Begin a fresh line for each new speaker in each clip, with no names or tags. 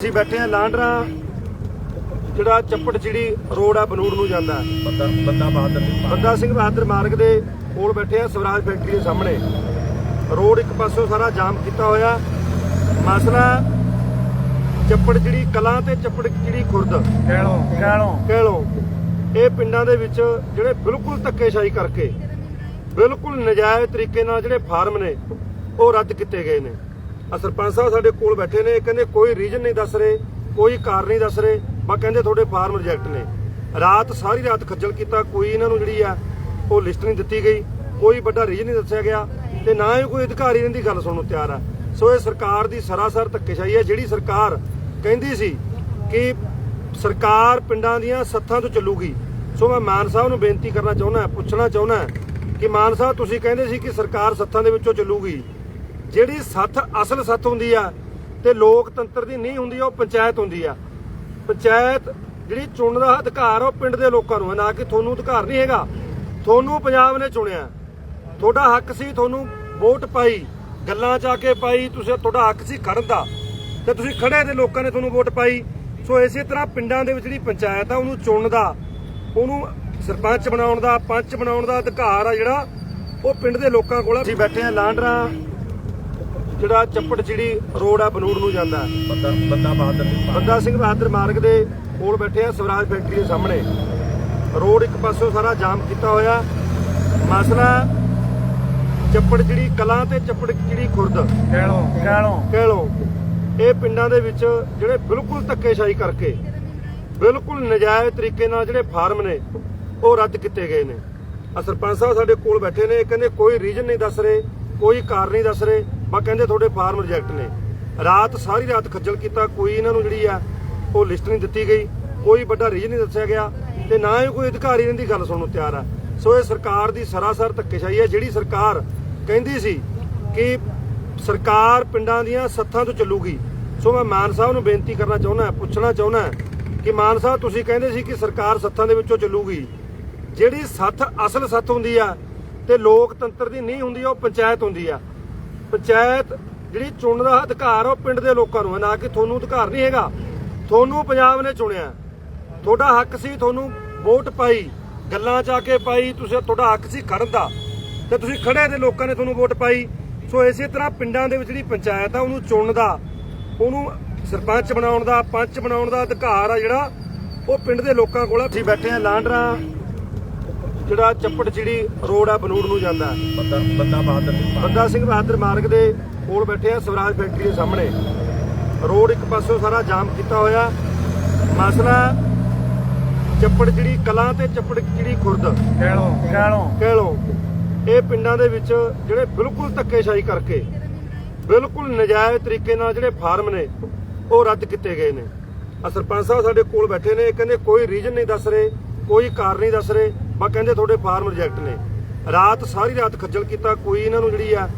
ਅਸੀਂ ਬੈਠੇ ਆ ਲਾਂਡਰਾ ਜਿਹੜਾ ਚੱਪੜ ਚਿੜੀ ਰੋਡ ਆ ਬਨੂੜ ਨੂੰ ਜਾਂਦਾ।
ਬੰਦਾ ਬੰਦਾ ਬਹਾਦਰ
ਬੰਦਾ ਸਿੰਘ ਬਹਾਦਰ ਮਾਰਗ ਦੇ ਕੋਲ ਬੈਠੇ ਆ ਸਵਰਾਜ ਫੈਕਟਰੀ ਦੇ ਸਾਹਮਣੇ। ਰੋਡ ਇੱਕ ਪਾਸੋਂ ਸਾਰਾ ਜਾਮ ਕੀਤਾ ਹੋਇਆ। ਮਸਲਾ ਚੱਪੜ ਚਿੜੀ ਕਲਾਂ ਤੇ ਚੱਪੜ ਚਿੜੀ ਖੁਰਦ।
ਕਹਿਲੋ ਕਹਿਲੋ
ਕਹਿ ਲਓ ਇਹ ਪਿੰਡਾਂ ਦੇ ਵਿੱਚ ਜਿਹੜੇ ਬਿਲਕੁਲ ਧੱਕੇਸ਼ਾਹੀ ਕਰਕੇ ਬਿਲਕੁਲ ਨਜਾਇਜ਼ ਤਰੀਕੇ ਨਾਲ ਜਿਹੜੇ ਫਾਰਮ ਨੇ ਉਹ ਰੱਦ ਕੀਤੇ ਗਏ ਨੇ। ਸਰਪੰਚ ਸਾਹਿਬ ਸਾਡੇ ਕੋਲ ਬੈਠੇ ਨੇ, ਕਹਿੰਦੇ ਕੋਈ ਰੀਜਨ ਨਹੀਂ ਦੱਸ ਰਹੇ, ਕੋਈ ਕਾਰਨ ਨਹੀਂ ਦੱਸ ਰਹੇ ਬਾ ਕਹਿੰਦੇ ਤੁਹਾਡੇ ਫਾਰਮ ਰਿਜੈਕਟ ਨੇ। ਰਾਤ ਸਾਰੀ ਰਾਤ ਖੱਜਲ ਕੀਤਾ, ਕੋਈ ਇਹਨਾਂ ਨੂੰ ਜਿਹੜੀ ਆ, ਉਹ ਲਿਸਟ ਨਹੀਂ ਦਿੱਤੀ ਗਈ, ਕੋਈ ਵੱਡਾ ਰੀਜਨ ਨਹੀਂ ਦੱਸਿਆ ਗਿਆ ਤੇ ਨਾ ਹੀ ਕੋਈ ਅਧਿਕਾਰੀ ਇਹਨਾਂ ਦੀ ਗੱਲ ਸੁਣਨ ਨੂੰ ਤਿਆਰ ਆ। ਸੋ ਇਹ ਸਰਕਾਰ ਦੀ ਸਰਾਸਰ ਧੱਕੇਸ਼ਾਹੀ ਹੈ ਜਿਹੜੀ ਸਰਕਾਰ ਕਹਿੰਦੀ ਸੀ ਕਿ ਸਰਕਾਰ ਪਿੰਡਾਂ ਦੀਆਂ ਸੱਥਾਂ ਤੋਂ ਚੱਲੂਗੀ। ਸੋ ਮੈਂ ਮਾਨ ਸਾਹਿਬ ਨੂੰ ਬੇਨਤੀ ਕਰਨਾ ਚਾਹੁੰਦਾ, ਪੁੱਛਣਾ ਚਾਹੁੰਦਾ ਕਿ ਮਾਨ ਸਾਹਿਬ, ਤੁਸੀਂ ਕਹਿੰਦੇ ਸੀ ਕਿ ਸਰਕਾਰ ਸੱਥਾਂ ਦੇ ਵਿੱਚੋਂ ਚੱਲੂਗੀ। ਜਿਹੜੀ ਸੱਥ ਅਸਲ ਸੱਥ ਹੁੰਦੀ ਆ ਤੇ ਲੋਕਤੰਤਰ ਦੀ ਨਹੀਂ ਹੁੰਦੀ ਉਹ ਪੰਚਾਇਤ ਹੁੰਦੀ ਆ। ਪੰਚਾਇਤ ਜਿਹੜੀ ਚੁਣਨ ਦਾ ਅਧਿਕਾਰ ਉਹ ਪਿੰਡ ਦੇ ਲੋਕਾਂ ਨੂੰ ਹੈ ਨਾ ਕਿ ਤੁਹਾਨੂੰ ਅਧਿਕਾਰ ਨਹੀਂ ਹੈਗਾ। ਤੁਹਾਨੂੰ ਪੰਜਾਬ ਨੇ ਚੁਣਿਆ। ਤੁਹਾਡਾ ਹੱਕ ਸੀ ਤੁਹਾਨੂੰ ਵੋਟ ਪਾਈ, ਗੱਲਾਂ ਚ ਆ ਕੇ ਪਾਈ, ਤੁਸੀਂ ਤੁਹਾਡਾ ਹੱਕ ਸੀ ਖੜਨ ਦਾ। ਤੇ ਤੁਸੀਂ ਖੜੇ ਦੇ ਲੋਕਾਂ ਨੇ ਤੁਹਾਨੂੰ ਵੋਟ ਪਾਈ। ਸੋ ਇਸੇ ਤਰ੍ਹਾਂ ਪਿੰਡਾਂ ਦੇ ਵਿੱਚ ਜਿਹੜੀ ਪੰਚਾਇਤ ਆ, ਉਹਨੂੰ ਚੁਣਨ ਦਾ, ਉਹਨੂੰ ਸਰਪੰਚ ਬਣਾਉਣ ਦਾ, ਪੰਚ ਬਣਾਉਣ ਦਾ ਅਧਿਕਾਰ ਆ ਜਿਹੜਾ, ਉਹ ਪਿੰਡ ਦੇ ਲੋਕਾਂ ਕੋਲ ਅਸੀਂ ਬੈਠੇ ਆ, ਲਾਂਡਰਾ ਜਿਹੜਾ ਚੱਪੜ ਚਿੜੀ ਰੋਡ ਆ ਬਨੂੜ ਨੂੰ ਜਾਂਦਾ।
ਬੰਦਾ ਬੰਦਾ ਬਹਾਦਰ
ਬੰਦਾ ਸਿੰਘ ਬਹਾਦਰ ਮਾਰਗ ਦੇ ਕੋਲ ਬੈਠੇ ਆ ਸਵਰਾਜ ਫੈਕਟਰੀ ਦੇ ਸਾਹਮਣੇ। ਰੋਡ ਇੱਕ ਪਾਸੋਂ ਸਾਰਾ ਜਾਮ ਕੀਤਾ ਹੋਇਆ। ਮਸਲਾ ਚੱਪੜ ਚਿੜੀ ਕਲਾਂ ਤੇ ਚੱਪੜ ਚਿੜੀ ਖੁਰਦ।
ਕਹਿਲੋ ਕਹਿਲੋ
ਕਹਿ ਲਓ ਇਹ ਪਿੰਡਾਂ ਦੇ ਵਿੱਚ ਜਿਹੜੇ ਬਿਲਕੁਲ ਧੱਕੇਸ਼ਾਹੀ ਕਰਕੇ ਬਿਲਕੁਲ ਨਜਾਇਜ਼ ਤਰੀਕੇ ਨਾਲ ਜਿਹੜੇ ਫਾਰਮ ਨੇ ਉਹ ਰੱਦ ਕੀਤੇ ਗਏ ਨੇ। ਆ ਸਰਪੰਚ ਸਾਹਿਬ ਸਾਡੇ ਕੋਲ ਬੈਠੇ ਨੇ ਇਹ ਕਹਿੰਦੇ ਕੋਈ ਰੀਜਨ ਨਹੀਂ ਦੱਸ ਰਹੇ ਕੋਈ ਕਾਰਨ ਨਹੀਂ ਦੱਸ ਰਹੇ। ਬਾ ਕਹਿੰਦੇ ਤੁਹਾਡੇ ਫਾਰਮ ਰਿਜੈਕਟ ਨੇ। ਰਾਤ, ਸਾਰੀ ਰਾਤ ਖੱਜਲ ਕੀਤਾ, ਕੋਈ ਇਹਨਾਂ ਨੂੰ ਜਿਹੜੀ ਆ, ਉਹ ਲਿਸਟ ਨਹੀਂ ਦਿੱਤੀ ਗਈ, ਕੋਈ ਵੱਡਾ ਰੀਜਨ ਨਹੀਂ ਦੱਸਿਆ ਗਿਆ ਤੇ ਨਾ ਹੀ ਕੋਈ ਅਧਿਕਾਰੀ ਇਹਨਾਂ ਦੀ ਗੱਲ ਸੁਣਨ ਨੂੰ ਤਿਆਰ ਆ। ਸੋ ਇਹ ਸਰਕਾਰ ਦੀ ਸਰਾਸਰ ਧੱਕੇਸ਼ਾਹੀ ਹੈ ਜਿਹੜੀ ਸਰਕਾਰ ਕਹਿੰਦੀ ਸੀ ਕਿ ਸਰਕਾਰ ਪਿੰਡਾਂ ਦੀਆਂ ਸੱਥਾਂ ਤੋਂ ਚੱਲੂਗੀ। ਸੋ ਮੈਂ ਮਾਨ ਸਾਹਿਬ ਨੂੰ ਬੇਨਤੀ ਕਰਨਾ ਚਾਹੁੰਦਾ, ਪੁੱਛਣਾ ਚਾਹੁੰਦਾ ਕਿ ਮਾਨ ਸਾਹਿਬ, ਤੁਸੀਂ ਕਹਿੰਦੇ ਸੀ ਕਿ ਸਰਕਾਰ ਸੱਥਾਂ ਦੇ ਵਿੱਚੋਂ ਚੱਲੂਗੀ। ਜਿਹੜੀ ਸੱਥ, ਅਸਲ ਸੱਥ ਹੁੰਦੀ ਆ ਤੇ ਲੋਕਤੰਤਰ ਦੀ ਨਹੀਂ ਹੁੰਦੀ ਉਹ ਪੰਚਾਇਤ ਹੁੰਦੀ ਆ। ਪੰਚਾਇਤ ਜਿਹੜੀ ਚੁਣਨ ਦਾ ਅਧਿਕਾਰ ਆ ਉਹ ਪਿੰਡ ਦੇ ਲੋਕਾਂ ਨੂੰ ਹੈ ਨਾ ਕਿ ਤੁਹਾਨੂੰ ਅਧਿਕਾਰ ਨਹੀਂ ਹੈਗਾ। ਤੁਹਾਨੂੰ ਪੰਜਾਬ ਨੇ ਚੁਣਿਆ। ਤੁਹਾਡਾ ਹੱਕ ਸੀ ਤੁਹਾਨੂੰ ਵੋਟ ਪਾਈ, ਗੱਲਾਂ ਚ ਆ ਕੇ ਪਾਈ, ਤੁਸੀਂ ਤੁਹਾਡਾ ਹੱਕ ਸੀ ਖੜਨ ਦਾ। ਤੇ ਤੁਸੀਂ ਖੜੇ ਦੇ ਲੋਕਾਂ ਨੇ ਤੁਹਾਨੂੰ ਵੋਟ ਪਾਈ। ਸੋ ਇਸੇ ਤਰ੍ਹਾਂ ਪਿੰਡਾਂ ਦੇ ਵਿੱਚ ਜਿਹੜੀ ਪੰਚਾਇਤ ਆ, ਉਹਨੂੰ ਚੁਣਨ ਦਾ, ਉਹਨੂੰ ਸਰਪੰਚ ਬਣਾਉਣ ਦਾ, ਪੰਚ ਬਣਾਉਣ ਦਾ ਅਧਿਕਾਰ ਆ ਜਿਹੜਾ, ਉਹ ਪਿੰਡ ਦੇ ਲੋਕਾਂ ਕੋਲ ਆ। ਅਸੀਂ ਬੈਠੇ ਆ, ਲਾਂਡਰਾ। ਜਿਹੜਾ ਚੱਪੜ ਚਿੜੀ ਰੋਡ ਆ ਬਨੂੜ ਨੂੰ ਜਾਂਦਾ।
ਬੰਦਾ ਬੰਦਾ ਬਹਾਦਰ ਸਿੰਘ
ਬੰਦਾ ਸਿੰਘ ਬਹਾਦਰ ਮਾਰਗ ਦੇ ਕੋਲ ਬੈਠੇ ਆ ਸਵਰਾਜ ਫੈਕਟਰੀ ਦੇ ਸਾਹਮਣੇ। ਰੋਡ ਇੱਕ ਪਾਸੋਂ ਸਾਰਾ ਜਾਮ ਕੀਤਾ ਹੋਇਆ। ਮਸਲਾ ਚੱਪੜ ਚਿੜੀ ਕਲਾਂ ਤੇ ਚੱਪੜ ਚਿੜੀ ਖੁਰਦ।
ਕਹਿਲੋ ਕਹਿਲੋ
ਕਹਿ ਲਓ ਇਹ ਪਿੰਡਾਂ ਦੇ ਵਿੱਚ ਜਿਹੜੇ ਬਿਲਕੁਲ ਧੱਕੇਸ਼ਾਹੀ ਕਰਕੇ ਬਿਲਕੁਲ ਨਜਾਇਜ਼ ਤਰੀਕੇ ਨਾਲ ਜਿਹੜੇ ਫਾਰਮ ਨੇ ਉਹ ਰੱਦ ਕੀਤੇ ਗਏ ਨੇ। ਆ ਸਰਪੰਚ ਸਾਹਿਬ ਸਾਡੇ ਕੋਲ ਬੈਠੇ ਨੇ ਇਹ ਕਹਿੰਦੇ ਕੋਈ ਰੀਜਨ ਨਹੀਂ ਦੱਸ ਰਹੇ ਕੋਈ ਕਾਰਨ ਨਹੀਂ ਦੱਸ ਰਹੇ। ਬਾ ਕਹਿੰਦੇ ਤੁਹਾਡੇ ਫਾਰਮ ਰਿਜੈਕਟ ਨੇ। ਰਾਤ ਸਾਰੀ ਰਾਤ ਖੱਜਲ ਕੀਤਾ, ਕੋਈ ਇਹਨਾਂ ਨੂੰ ਜਿਹੜੀ ਆ,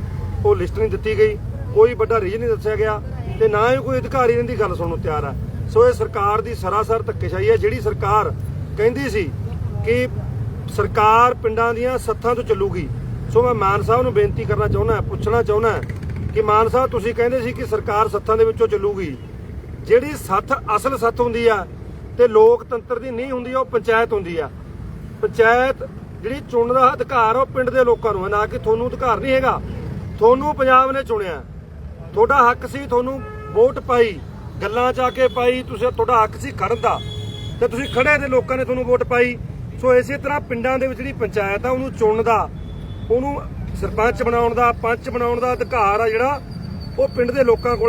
ਉਹ ਲਿਸਟ ਨਹੀਂ ਦਿੱਤੀ ਗਈ, ਕੋਈ ਵੱਡਾ ਰੀਜਨ ਨਹੀਂ ਦੱਸਿਆ ਗਿਆ ਤੇ ਨਾ ਹੀ ਕੋਈ ਅਧਿਕਾਰੀ ਇਹਨਾਂ ਦੀ ਗੱਲ ਸੁਣਨ ਨੂੰ ਤਿਆਰ ਆ। ਸੋ ਇਹ ਸਰਕਾਰ ਦੀ ਸਰਾਸਰ ਧੱਕੇਸ਼ਾਹੀ ਹੈ ਜਿਹੜੀ ਸਰਕਾਰ ਕਹਿੰਦੀ ਸੀ ਕਿ ਸਰਕਾਰ ਪਿੰਡਾਂ ਦੀਆਂ ਸੱਥਾਂ ਤੋਂ ਚੱਲੂਗੀ। ਸੋ ਮੈਂ ਮਾਨ ਸਾਹਿਬ ਨੂੰ ਬੇਨਤੀ ਕਰਨਾ ਚਾਹੁੰਦਾ, ਪੁੱਛਣਾ ਚਾਹੁੰਦਾ ਕਿ ਮਾਨ ਸਾਹਿਬ, ਤੁਸੀਂ ਕਹਿੰਦੇ ਸੀ ਕਿ ਸਰਕਾਰ ਸੱਥਾਂ ਦੇ ਵਿੱਚੋਂ ਚੱਲੂਗੀ। ਜਿਹੜੀ ਸੱਥ, ਅਸਲ ਸੱਥ ਹੁੰਦੀ ਆ ਤੇ ਲੋਕਤੰਤਰ ਦੀ ਨਹੀਂ ਹੁੰਦੀ ਉਹ ਪੰਚਾਇਤ ਹੁੰਦੀ ਆ। ਪੰਚਾਇਤ ਜਿਹੜੀ ਚੁਣਨ ਦਾ ਅਧਿਕਾਰ ਉਹ ਪਿੰਡ ਦੇ ਲੋਕਾਂ ਨੂੰ ਹੈ ਨਾ ਕਿ ਤੁਹਾਨੂੰ ਅਧਿਕਾਰ ਨਹੀਂ ਹੈਗਾ। ਤੁਹਾਨੂੰ ਪੰਜਾਬ ਨੇ ਚੁਣਿਆ। ਤੁਹਾਡਾ ਹੱਕ ਸੀ ਤੁਹਾਨੂੰ ਵੋਟ ਪਾਈ, ਗੱਲਾਂ ਚ ਆ ਕੇ ਪਾਈ, ਤੁਸੀਂ ਤੁਹਾਡਾ ਹੱਕ ਸੀ ਖੜਨ ਦਾ। ਤੇ ਤੁਸੀਂ ਖੜੇ ਦੇ ਲੋਕਾਂ ਨੇ ਤੁਹਾਨੂੰ ਵੋਟ ਪਾਈ। ਸੋ ਇਸੇ ਤਰ੍ਹਾਂ ਪਿੰਡਾਂ ਦੇ ਵਿੱਚ ਜਿਹੜੀ ਪੰਚਾਇਤ ਆ, ਉਹਨੂੰ ਚੁਣਨ ਦਾ, ਉਹਨੂੰ ਸਰਪੰਚ ਬਣਾਉਣ ਦਾ, ਪੰਚ ਬਣਾਉਣ ਦਾ ਅਧਿਕਾਰ ਆ ਜਿਹੜਾ, ਉਹ ਪਿੰਡ ਦੇ ਲੋਕਾਂ ਕੋਲ